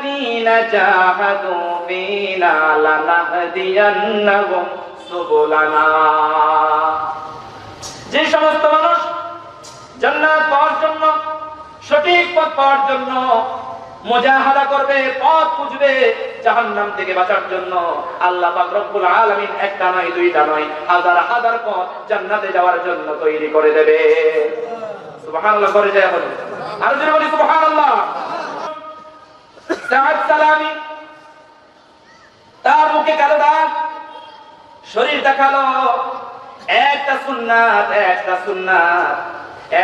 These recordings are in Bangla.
والذين جاهدوا فينا لنهدينهم سبلنا যে সমস্ত মানুষ জান্নাত পাওয়ার জন্য সঠিক পথ পাওয়ার জন্য মুজাহাদা করবে পথ খুঁজবে জাহান্নাম থেকে বাঁচার জন্য আল্লাহ পাক রব্বুল আলামিন একটা নয় দুইটা নয় হাজার হাজার পথ জান্নাতে যাওয়ার জন্য তৈরি করে দেবে সুবহানাল্লাহ করে যায় বলে আর যদি বলি সুবহানাল্লাহ সালামি, তার মুখে কালো শরীর দেখাল, একটা সুন্নাত একটা সুন্নাত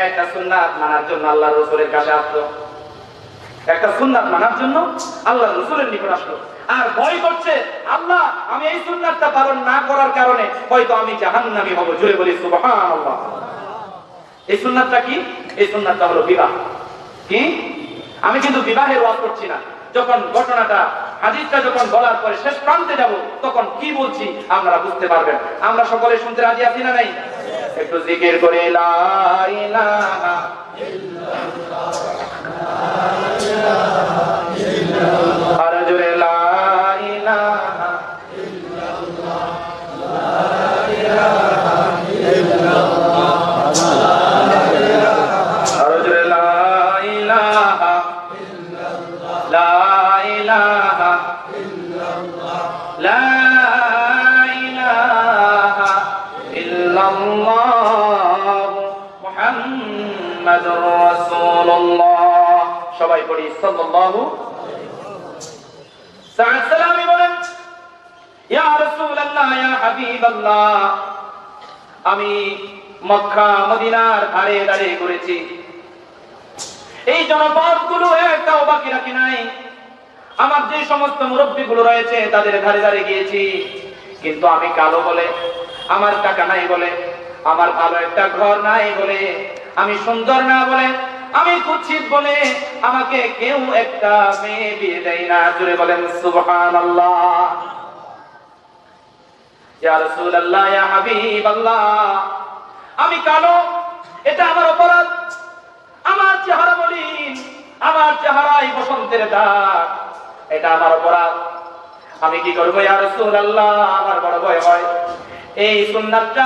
একটা সুন্নাত মানার জন্য আল্লাহ রসুলের কাছে একটা সুন্নাত মানার জন্য আল্লাহ রসুলের নিকট আসলো। আর ভয় করছে, আল্লাহ, আমি এই সুন্নাতটা পালন না করার কারণে হয়তো আমি জাহান্নামী হব জুড়ে বলি এই সুন্নাতটা কি? এই সুন্নাতটা হলো বিবাহ। কি? আমি কিন্তু বিবাহের ওয়াজ করছি না। যখন ঘটনাটা, হাদিসটা যখন বলার পরে শেষ প্রান্তে যাব, তখন কি বলছি আপনারা বুঝতে পারবেন। আমরা সকলে শুনতে রাজি আছি না নাই? একটু জিকির করে, লা ইলাহা আর সাল্লাল্লাহু সাদ বলেন, ইয়া রাসূলুল্লাহ, ইয়া হাবিবাল্লাহ, আমি মক্কা, মদিনার ধারে দাঁড়িয়ে করেছি। এই জনপদগুলো একটাও বাকি রাখি নাই। আমার যে সমস্ত মুরব্বী গুলো রয়েছে, তাদের ধারে ধারে গিয়েছি। কিন্তু আমি কালো বলে, আমার টাকা নাই বলে, আমার ভালো একটা ঘর নাই বলে, আমি সুন্দর না বলে আমি কুচ্ছিত বলে আমাকে কেউ একটা মেয়ে বিয়ে দেয় না। জুড়ে বলেন সুবহান আল্লাহ আমি কালো, এটা আমার অপরাধ। আমার চেহারা বলি আমার বসন্তের দাগ। এটা আমার অপরাধ। আমি কি করব আমার বড় ভয় হয়। এই সুন্নাতটা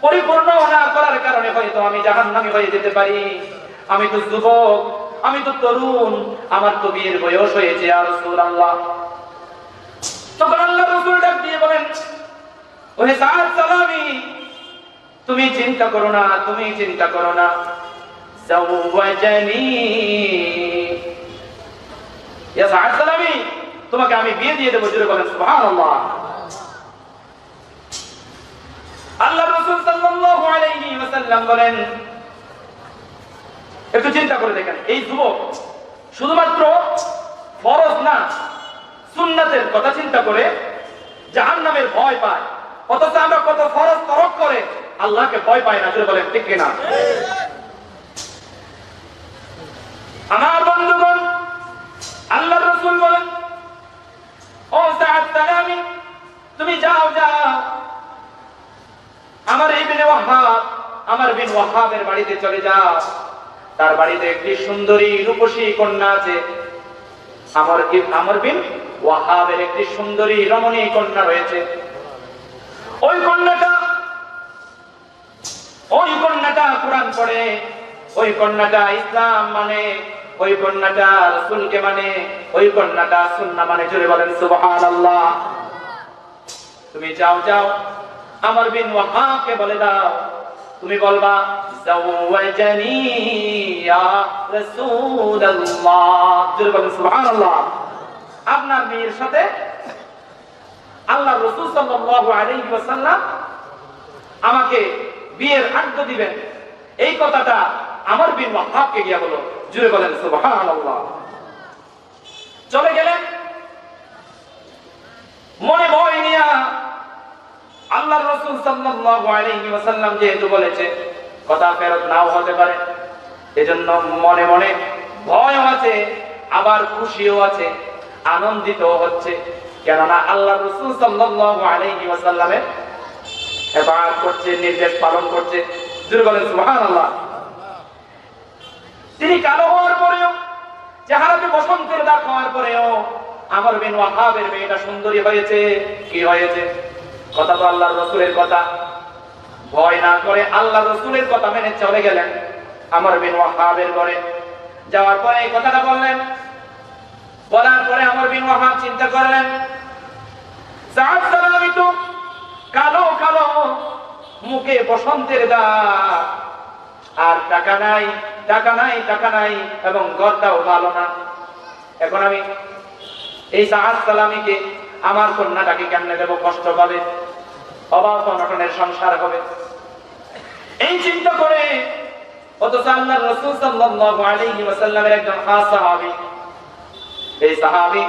পরিপূর্ণ না করার কারণে হয়তো আমি জাহান্নামী হয়ে যেতে পারি। আমি তো যুবক, আমি তো তরুণ, আমার তো বিয়ের বয়স হয়েছে ইয়া রাসূলুল্লাহ তখন আল্লাহ রাসূল ডাক দিয়ে বলেন, ওহে সাদ সালামি, তুমি চিন্তা করো না, তুমি চিন্তা করো না। তোমাকে আমি বিয়ে দিয়ে দেবো জুড়ে বলেন, সুবহানাল্লাহ। আল্লাহ রসুল সাল্লাল্লাহু আলাইহি ওয়াসাল্লাম বলেন একটু চিন্তা করে দেখেন। এই যুবক শুধুমাত্র ফরজ না, সুন্নাতের কথা চিন্তা করে জাহান্নামের ভয় পায়। অথচ আমরা কত ফরজ তরক করে, আল্লাহকে ভয় পাই না জুড়ে বলেন, ঠিক কিনা? আমার বন্ধুগণ, আল্লাহ রসুল বলেন, ও সাদ সালামি, তুমি যাও যাও। আমার এই বিন ওয়াহাব, আমার বিন ওয়াহাবের বাড়িতে চলে যাও। তার বাড়িতে একটি সুন্দরী রূপসী কন্যা আছে। আমার আমার বিন ওয়াহাবের একটি সুন্দরী রমণী কন্যা রয়েছে। ওই কন্যাটা ওই কন্যাটা কোরআন পড়ে। ওই কন্যাটা ইসলাম মানে। ওই কন্যাটা রসুলকে মানে। ওই কন্যাটা সুন্না মানে। জুড়ে বলেন, সুবহানাল্লাহ। তুমি যাও যাও। আমার বিন ওয়াহাবকে বলে দাও। তুমি বলবা আপনার মেয়ের সাথে আল্লাহ রাসূল সাল্লাল্লাহু আমাকে বিয়ের আগ্য দিবেন। এই কথাটা আমার বিন ওয়াহাবকে গিয়া বলো। জুড়ে বলেন চলে গেলেন। মনে ভয় নিয়া আল্লাহ রসুল সাল্লাল্লাহু আলাইহি ওয়াসাল্লাম যেহেতু বলেছে, কথা ফেরত নাও হতে পারে। এজন্য মনে মনে ভয়ও আছে, আবার খুশিও আছে আনন্দিত হচ্ছে। কেননা আল্লাহ রসুল সাল্লাল্লাহু আলাইহি ওয়াসাল্লামের হেফাজত করছে, নির্দেশ পালন করছে। বলেন, সুবহানাল্লাহ। তিনি কালো হওয়ার পরেও চেহারাতে বসন্তের দাগ হওয়ার পরেও, আমার বিন ওয়াহাবের মেয়েটা সুন্দরী হয়েছে। কি হয়েছে? কথা তো আল্লাহর রসুলের কথা। ভয় না করে আল্লাহ রসুলের কথা মেনে চলে গেলেন। আমার বিন ওয়াহাবের ঘরে। যাওয়ার পরে এই কথাটা বললেন। বলার পরে আমার বিন ওয়াহাব চিন্তা করলেন কালো কালো মুখে বসন্তের দাগ। আর টাকা নাই টাকা নাই টাকা নাই এবং ঘরটাও ভালো না। এখন আমি এই সাহাজ সালামিকে, আমার কন্যাটাকে কেমনে দেবো? কষ্ট পাবে? এমনকি অনটনের সংসার হবে। এই চিন্তা করে অথচ সাল্লাল্লাহু আলাইহি ওয়াসাল্লামের একজন খাস সাহাবী। এই সাহাবী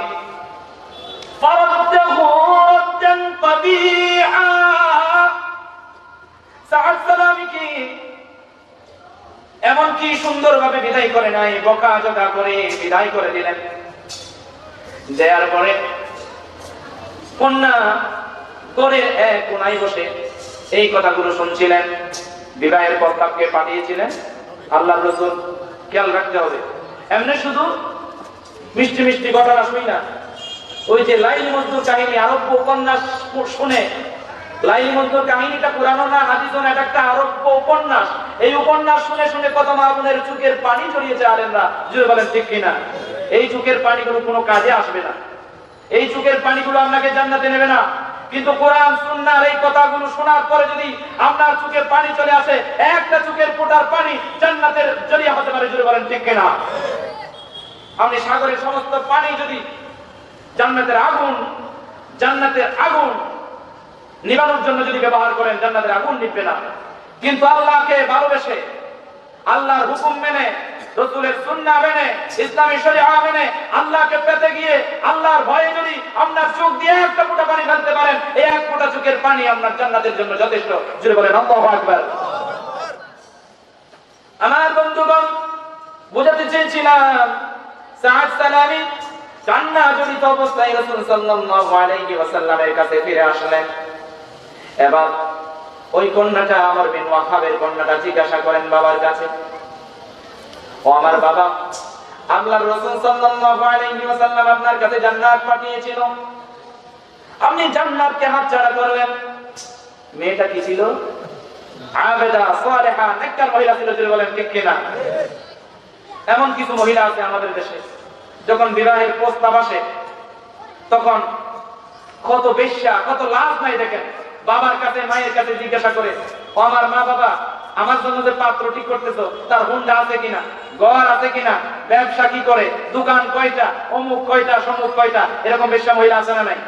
এমন কি সুন্দরভাবে বিদায় করে নাই বকা করে বিদায় করে দিলেন। দেয়ার পরে কন্যা করে এক কোনায় বসে এই কথাগুলো শুনছিলেন, বিবাহের প্রস্তাবকে পাঠিয়েছিলেন। আল্লাহ রসুল, খেয়াল রাখতে হবে। এমনি শুধু মিষ্টি মিষ্টি ঘটনা শুই না। ওই যে লাইল মজদুর কাহিনী, আরব্য উপন্যাস শুনে। লাইল মজদুর কাহিনীটা পুরানো না হাদিস না, এটা একটা আরব্য উপন্যাস। এই উপন্যাস শুনে শুনে কত মা বোনের চোখের পানি জড়িয়েছে আলেমরা জুড়ে বলেন ঠিক কিনা। এই চোখের পানিগুলো কোনো কাজে আসবে না। এই চোখের পানিগুলো আপনাকে জান্নাতে নেবে না। কিন্তু কোরআন, সুন্নাহর এই কথাগুলো শোনার পরে যদি আপনার চোখের পানি চলে আসে, একটা চোখের ফোটার পানি জান্নাতের জড়িয়ে হতে পারে জুড়ে বলেন ঠিক কিনা? আপনি সাগরের সমস্ত পানি যদি জান্নাতের আগুন জান্নাতের আগুন নিবানোর জন্য যদি ব্যবহার করেন, জান্নাতের আগুন নিবে না। কিন্তু আল্লাহকে ভালোবেসে, আল্লাহর হুকুম মেনে রসুলের মেনে, ইসলামী মেনে আল্লাহকে পেতে গিয়ে আল্লাহর ভয়ে যদি আপনার চোখ দিয়ে একটা ফোঁটা পানি ফেলতে পারেন, এই এক ফোঁটা চোখের পানি আপনার জান্নাতের জন্য যথেষ্ট। জুড়ে বলেন, আল্লাহু আকবার। আমার বন্ধুগণ, বোঝাতে চেয়েছিলাম, সাদ সালামি কান্না জড়িত অবস্থায় রাসূল সাল্লাল্লাহু আলাইহি ওয়াসাল্লামের কাছে ফিরে আসলেন। এবার ওই কন্যাটা আমার বিন ওয়াহাবের কন্যাটা জিজ্ঞাসা করেন বাবার কাছে ও আমার বাবা, আল্লাহর রাসূল সাল্লাল্লাহু আলাইহি ওয়াসাল্লাম আপনার কাছে জান্নাত পাঠিয়েছিল। আপনি জান্নাতকে হাতছাড়া করলেন মেয়েটা কি ছিল আবেদা, সালেহা, নেককার মহিলা ছিল বলেন, ঠিক কিনা? এমন কিছু মহিলা আছে আমাদের দেশে, যখন বিবাহের প্রস্তাব আসে, তখন কত বেশ্যা, কত লাভ নাই দেখেন। বাবার কাছে, মায়ের কাছে জিজ্ঞাসা করে আমার মা বাবা আমার জন্য যে পাত্র ঠিক করতেছো, তার হুন্ডা আছে কিনা? ঘর আছে কিনা? ব্যবসা কি করে? দোকান কয়টা? অমুক কয়টা, সমুক কয়টা? এরকম বেশ্যা মহিলা আছে না নাই?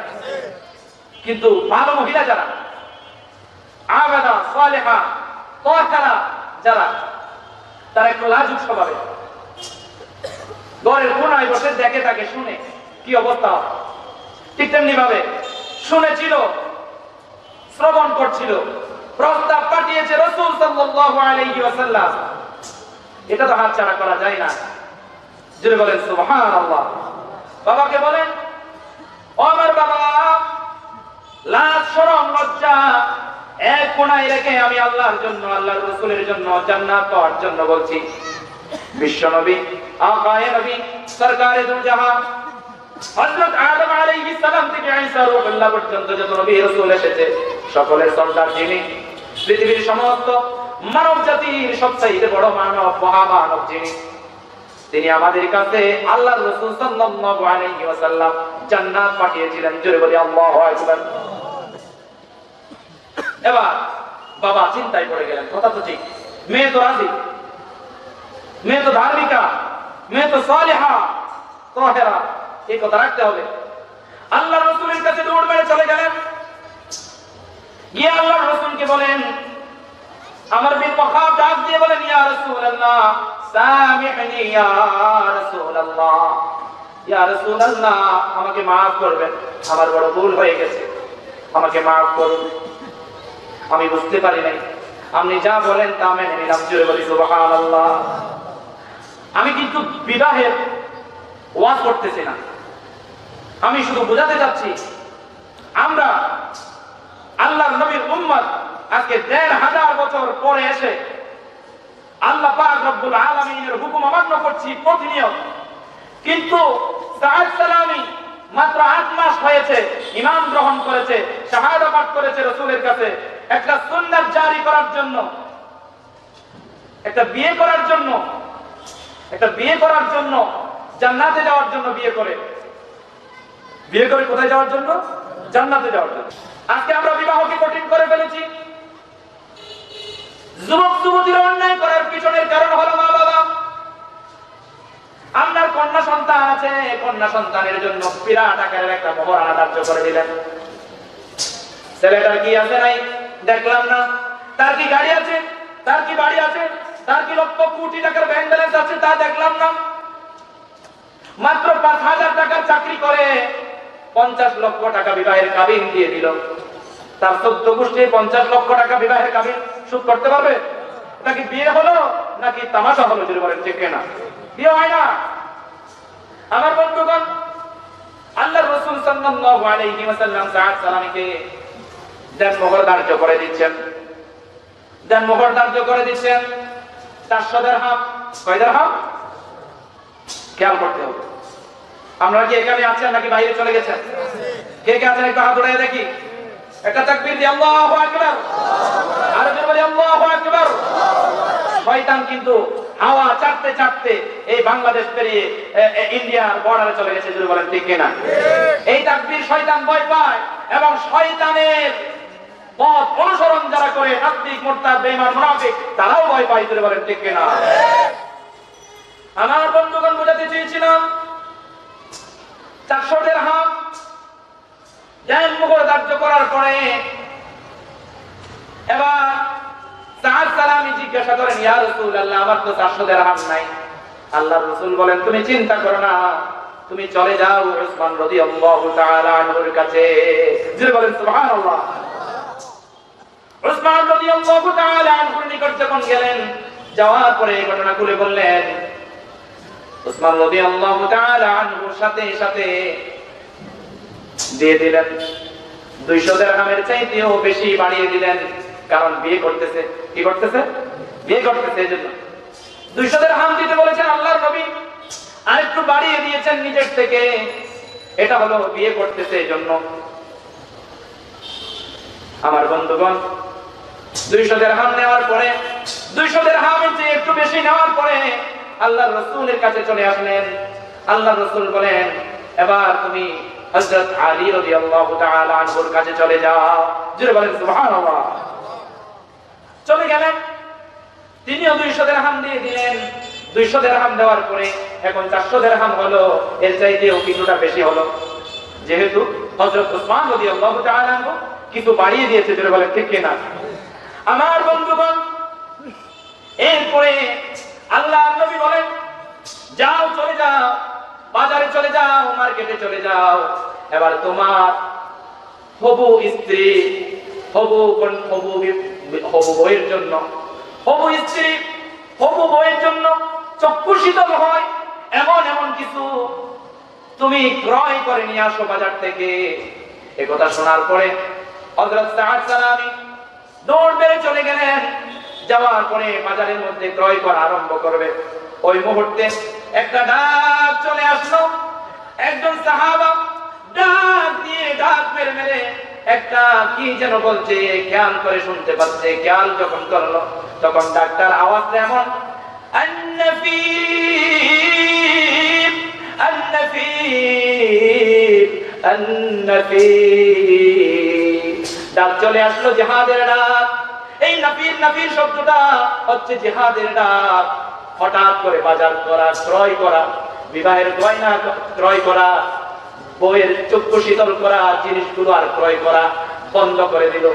কিন্তু ভালো মহিলা যারা, আবেদা, সালেহা, তরকারা যারা, তারা একটু লাজুক স্বভাবে। ঘরের কোনায় বসে দেখে তাকে শুনে। কি অবস্থা? ঠিক তেমনি ভাবে শুনেছিল, শ্রবণ করছিল। প্রস্তাব পাঠিয়েছে রসুল সাল্লাল্লাহু আলাইহি ওয়াসাল্লাম। এটা তো হাত ছাড়া করা যায় না। জুড়ে বলেন, সুবহানাল্লাহ। বাবাকে বলেন আমার বাবা লাজ শরম লজ্জা। এক কোনায় রেখে আমি আল্লাহর জন্য, আল্লাহর রসুলের জন্য জান্নাত পাওয়ার জন্য বলছি। বিশ্ব নবী, আকায়ে নবী, সরকারে দু জাহান হযরত আদম আলাইহিস সালাম থেকে ঈসা রূহুল্লাহ পর্যন্ত যত নবী রাসূল এসেছে, সকলের সর্দার যিনি পৃথিবীর সমস্ত মানব জাতির সবচেয়ে বড় মানব, মহামানব যিনি, তিনি আমাদের কাছে আল্লাহর রাসূল সাল্লাল্লাহু আলাইহি ওয়াসাল্লাম জান্নাত পাঠিয়েছিলেন। জোরে বলি, আল্লাহু আকবার। এবার বাবা চিন্তায় পড়ে গেলেন, কথা তো ঠিক। মেয়ে তো রাজি, মেয়ে তো ধার্মিকা, মেয়ে তো সালেহা এই কথা রাখতে হবে। আল্লাহ রসুলের কাছে দৌড় মেরে চলে গেলেন। গিয়ে আল্লাহ রসুলকে বলেন, আমার বিন মখাব ডাক দিয়ে বলেন, ইয়া রাসূলুল্লাহ, সামিহনি, ইয়া রাসূলুল্লাহ ইয়া রাসূলুল্লাহ, আমাকে maaf করবেন, আমার বড় ভুল হয়ে গেছে, আমাকে maaf করুন, আমি বুঝতে পারি নাই, আপনি যা বলেন তা মেনে নিলাম, জোরে বলি, সুবহানাল্লাহ। আমি কিন্তু বিবাহের ওয়াজ করতেছি না, আমি শুধু বোঝাতে চাচ্ছি, আমরা আল্লাহর নবীর উম্মত আজকে দেড় হাজার বছর পরে এসে আল্লাহ পাক রব্বুল আলামিনের হুকুম অমান্য করছি প্রতিনিয়ত। কিন্তু মাত্র আট মাস হয়েছে, ইমাম গ্রহণ করেছে, শাহাদা করেছে রসুলের কাছে। একটা সুন্নাত জারি করার জন্য, একটা বিয়ে করার জন্য, একটা বিয়ে করার জন্য, জান্নাতে যাওয়ার জন্য বিয়ে করে। বিয়ে করে কোথায় যাওয়ার জন্য? জান্নাতে যাওয়ার জন্য। আজকে আমরা বিবাহকে কঠিন করে ফেলেছি। যুবক, যুবতীরা অন্যায় করার পিছনের কারণ হলো মা বাবা। আপনার কন্যা সন্তান আছে, কন্যা সন্তানের জন্য বিরাট আকারের একটা মহরানা ধার্য করে দিলেন। ছেলেটার কি আছে নাই? দেখলাম না। তার কি গাড়ি আছে? তার কি বাড়ি আছে? তার কি লক্ষ কোটি টাকার ব্যাংক ব্যালেন্স আছে তা দেখলাম না। মাত্র পাঁচ হাজার টাকার চাকরি করে পঞ্চাশ লক্ষ টাকা বিবাহের কাবিন দিয়ে দিল। তার চোদ্দ গোষ্ঠী পঞ্চাশ লক্ষ টাকা বিবাহের কাবিন সুদ করতে পারবে? নাকি বিয়ে হলো, নাকি তামাশা হলো, যদি বলেন ঠিক না বিয়ে হয় না। আমার বন্ধুগণ আল্লাহ রসুল সাল্লাল্লাহু আলাইহি ওয়াসাল্লাম সাদ সালামীকে দেন মোহর ধার্য করে দিচ্ছেন। দেন মোহর ধার্য করে দিচ্ছেন। চারশো দেড়হাম কয় দেড়হাম খেয়াল করতে হবে। আমরা কি এখানে আছেন নাকি বাইরে চলে গেছেন? কে কে আছেন একটু হাত উড়াই দেখি। একটা তাকবীর দিয়ে আল্লাহু আকবার। আর বলি, আল্লাহু আকবার। শয়তান কিন্তু হাওয়া চাটতে চাটতে এই বাংলাদেশ পেরিয়ে ইন্ডিয়ার বর্ডারে চলে গেছে, যদি বলেন ঠিক কিনা। এই তাকবীর শয়তান ভয় পায় এবং শয়তানের পথ অনুসরণ যারা করে নাস্তিক মোর্তাদ, বেঈমান, মুনাফিক, তারাও ভয় পায়, যদি বলেন ঠিক কিনা। আমার বন্ধুগণ বোঝাতে চেয়েছিলাম করার পরে এবার সালামি জিজ্ঞাসা করেন, ইয়া রাসূলুল্লাহ, আমার তো 400 দিরহাম নাই। আল্লাহর রাসূল বলেন, তুমি চিন্তা করো না, তুমি চলে যাও উসমান রাদিয়াল্লাহু তাআলা আনহুর কাছে। যিনি বলেন, সুবহানাল্লাহ। উসমান রাদিয়াল্লাহু তাআলা আনহুর নিকট যখন গেলেন, যাওয়ার পরে ঘটনা খুলে বললেন উসমান তাআলা আনহুর সাথে সাথে দিয়ে দিলেন। দুইশো দেড়হামের চাইতেও বেশি বাড়িয়ে দিলেন, কারণ বিয়ে করতেছে। কি করতেছে? বিয়ে করতেছে এই জন্য দুইশো দেড়হাম দিতে বলেছেন আল্লাহর নবী, আর একটু বাড়িয়ে দিয়েছেন নিজের থেকে। এটা হলো বিয়ে করতেছে এই জন্য আমার বন্ধুগণ, দুইশো দেড়হাম নেওয়ার পরে, দুইশো দেড়হামের চেয়ে একটু বেশি নেওয়ার পরে আল্লাহ রসুলের কাছে চলে আসলেন। আল্লাহ রসুল বলেন, এবার তুমি হযরত আলী রাদিয়াল্লাহু তাআলা আনহুর কাছে চলে যাও। জোরে বলেন, সুবহানাল্লাহ। চলে গেলেন। তিনিও 200 দিরহাম দিয়ে দিলেন। 200 দিরহাম দেওয়ার পরে এখন 400 দিরহাম হলো, এর চাইতেও কিছুটা বেশি হলো। যেহেতু হযরত ওসমান রাদিয়াল্লাহু তাআলা আনহু বাড়িয়ে দিয়েছে, জোরে বলেন, ঠিক কিনা? আমার বন্ধুগণ, এরপরে আল্লাহ নবী বলেন, যাও, চলে যাও, বাজারে চলে যাও, মার্কেটে চলে যাও। এবার তোমার হবু স্ত্রী, হবু হবু হবু বইয়ের জন্য, হবু স্ত্রী, হবু বইয়ের জন্য চক্ষু শীতল হয় এমন এমন কিছু তুমি ক্রয় করে নিয়ে আসো বাজার থেকে। এ কথা শোনার পরে হযরত সাদ সালামি দৌড় বেড়ে চলে গেলেন। যাওয়ার পরে বাজারের মধ্যে ক্রয় করা আরম্ভ করবে। ওই মুহূর্তে একটা ডাক চলে আসলো। একজন সাহাবা ডাক দিয়ে ডাক মেরে মেরে একটা কি যেন বলছে, খেয়াল করে শুনতে পাচ্ছে, খেয়াল যখন করল, তখন ডাক্তার আওয়াজটা এমন ডাক চলে আসলো জেহাদের ডাক। নাফির নাফির শব্দটা হচ্ছে জিহাদের ডাক। হঠাৎ করে বাজার করা, ক্রয় করা, বিবাহের গয়না ক্রয় করা বইয়ের চক্ষু শীতল করা, জিনিসগুলো আর ক্রয় করা বন্ধ করে দিল।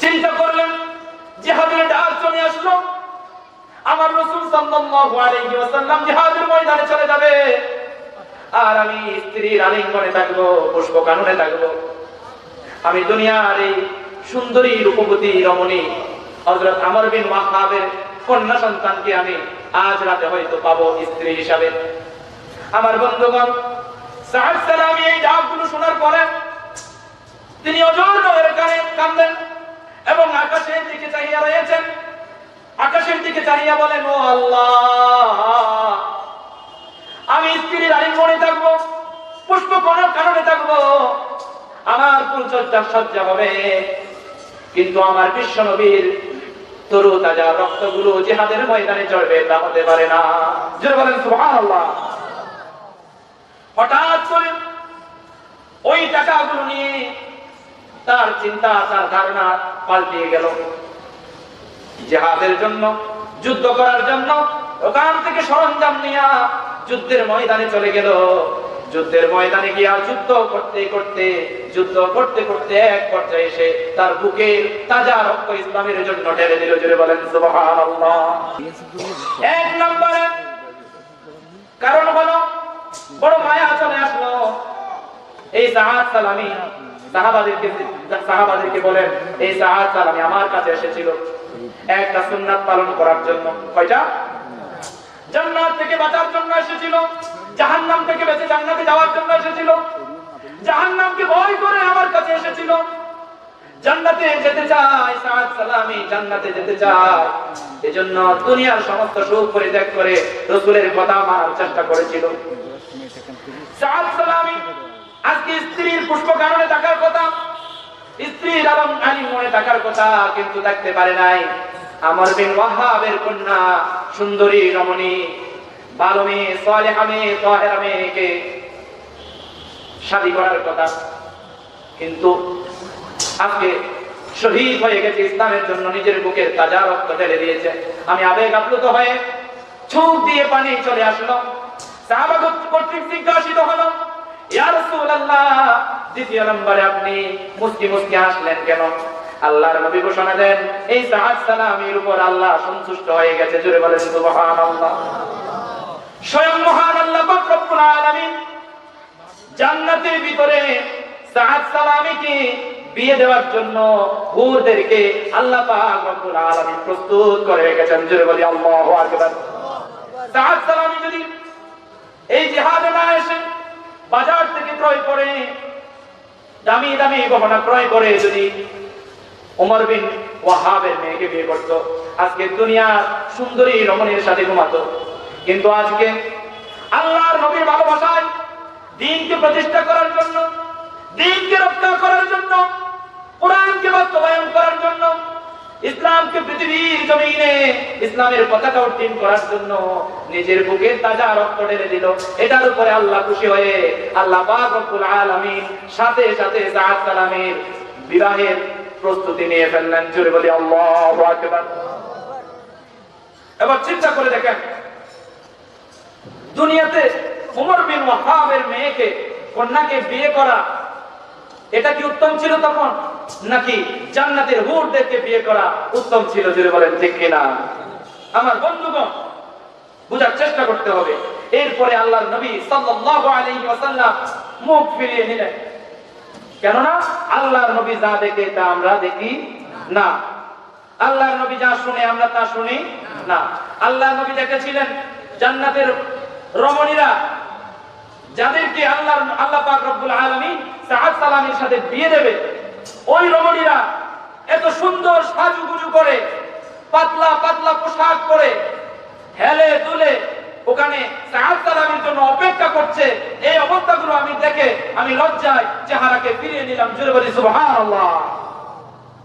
চিন্তা করলেন, জিহাদের ডাক চলে আসলো। আমার রসুল সাল্লাল্লাহু আলাইহি ওয়াসাল্লাম জিহাদের ময়দানে চলে যাবে। আর আমি স্ত্রীর আলিঙ্গনে থাকব পুষ্প কাননে থাকব। আমি দুনিয়ার এই সুন্দরী রূপবতী রমণী হযরত আমর বিন ওয়াহাবের কন্যা সন্তানকে আমি আজ রাতে হয়তো পাবো স্ত্রী হিসাবে। আমার বন্ধুগণ, সাহাব সালামি এই ডাকগুলো শোনার পরে তিনি অজর নয়ের কানে কান্দেন এবং আকাশের দিকে চাহিয়া রয়েছেন। আকাশের দিকে চাহিয়া বলেন, ও আল্লাহ, আমি স্ত্রীর আলিঙ্গনে থাকব, পুষ্প করার কারণে থাকব। আমার ফুলচর্চা সজ্জা হবে। কিন্তু আমার বিশ্ব নবীর তরু তাজা রক্তগুলো জেহাদের ময়দানে চড়বে, তা হতে পারে না। জোরে বলেন, সুবহানাল্লাহ। হঠাৎ করে ওই টাকাগুলো নিয়ে তার চিন্তা, তার ধারণা পাল্টিয়ে গেল। জেহাদের জন্য, যুদ্ধ করার জন্য ওখান থেকে সরঞ্জাম নিয়ে যুদ্ধের ময়দানে চলে গেল। যুদ্ধের ময়দানে গিয়া যুদ্ধ করতে করতে, যুদ্ধ করতে করতে এক পর্যায়ে এসে তার বুকের তাজা রক্ত ইসলামের জন্য ঢেলে দিল। জুড়ে বলেন এক নম্বরে কারণ হলো, বড় মায়া চলে আসলো। এই সাহাদ সালামি সাহাবাদেরকে সাহাবাদেরকে বলেন, এই সাহাদ সালামি আমার কাছে এসেছিল। একটা সুন্নাত পালন করার জন্য। কয়টা? জান্নাত থেকে বাঁচার জন্য এসেছিল। জাহান্নাম থেকে বেঁচে জান্নাতে যাওয়ার জন্য এসেছিল। জাহান্নামকে ভয় করে আমার কাছে এসেছিল। আজকে স্ত্রীর পুষ্প কারণে কথা কথা কিন্তু দেখতে পারে নাই। আমার বিন ওয়াহাবের কন্যা সুন্দরী রমণী ভালো মেয়ে মেয়েকে করার কথা। কিন্তু আজকে শহীদ হয়ে গেছে ইসলামের জন্য, নিজের বুকের তাজা রক্ত ঢেলে দিয়েছে। আমি আবেগ আপ্লুত হয়ে ছুপ দিয়ে পানি চলে আসলো। জিজ্ঞাসিত হলো দ্বিতীয় নম্বরে আপনি মুস্কি মুস্কি হাসলেন কেন? আল্লাহর নবী ঘোষণা দেন, এই সাহাদ সালামের উপর আল্লাহ সন্তুষ্ট হয়ে গেছে। জোরে বলেন, সুবহানাল্লাহ। স্বয়ং মহান আল্লাহ রব্বুল আলামিন জান্নাতের ভিতরে সাহাদ সালামিকে বিয়ে দেওয়ার জন্য হুরদেরকে আল্লাহ পাক রব্বুল আলামিন প্রস্তুত করে রেখেছেন। জোরে বলি আল্লাহু আকবার। সালামি যদি এই জিহাদে না এসে বাজার থেকে ক্রয় করে, দামি দামি গহনা ক্রয় করে যদি ওমর বিন ওয়াহাবের মেয়েকে বিয়ে করত, আজকে দুনিয়া সুন্দরী রমণীর সাথে ঘুমাতো কিন্তু আজকে আল্লাহর নবীর ভালোবাসায় দিনকে প্রতিষ্ঠা করার জন্য, দিনকে রক্ষা করার জন্য, কোরআনকে বাস্তবায়ন করার জন্য, ইসলামকে পৃথিবীর জমিনে ইসলামের পতাকা উত্তীর্ণ করার জন্য নিজের বুকে তাজা রক্ত ঢেলে দিল। এটার উপরে আল্লাহ খুশি হয়ে আল্লাহ পাক রব্বুল সাথে সাথে সাদ সালামের বিবাহের প্রস্তুতি নিয়ে ফেললেন। জোরে বলি, আল্লাহু এবার চিন্তা করে দেখেন দুনিয়াতে উমর বিন ওয়াহাবের মেয়েকে, কন্যাকে বিয়ে করা, এটা কি উত্তম ছিল তখন? নাকি জান্নাতের হুরদেরকে বিয়ে করা উত্তম ছিল, যদি বলেন ঠিক কিনা? আমার বন্ধুগণ, বুঝার চেষ্টা করতে হবে। এরপরে আল্লাহর নবী সাল্লাল্লাহু আলাইহি ওয়াসাল্লাম মুখ ফিরিয়ে নিলেন। কেননা আল্লাহর নবী যা দেখে, তা আমরা দেখি না। আল্লাহর নবী যা শুনে, আমরা তা শুনি না। আল্লাহর নবী দেখেছিলেন জান্নাতের রমণীরা যাদেরকে আল্লাহ আল্লাহ পাক রব্বুল আলামিন সাহাদ সালামের সাথে বিয়ে দেবে, ওই রমণীরা এত সুন্দর সাজুগুজু করে, পাতলা পাতলা পোশাক পরে হেলে দুলে ওখানে সাহাদ সালামের জন্য অপেক্ষা করছে। এই অবস্থাগুলো আমি দেখে আমি লজ্জায় চেহারাকে ফিরিয়ে নিলাম। জোরে বলি, সুবহানাল্লাহ।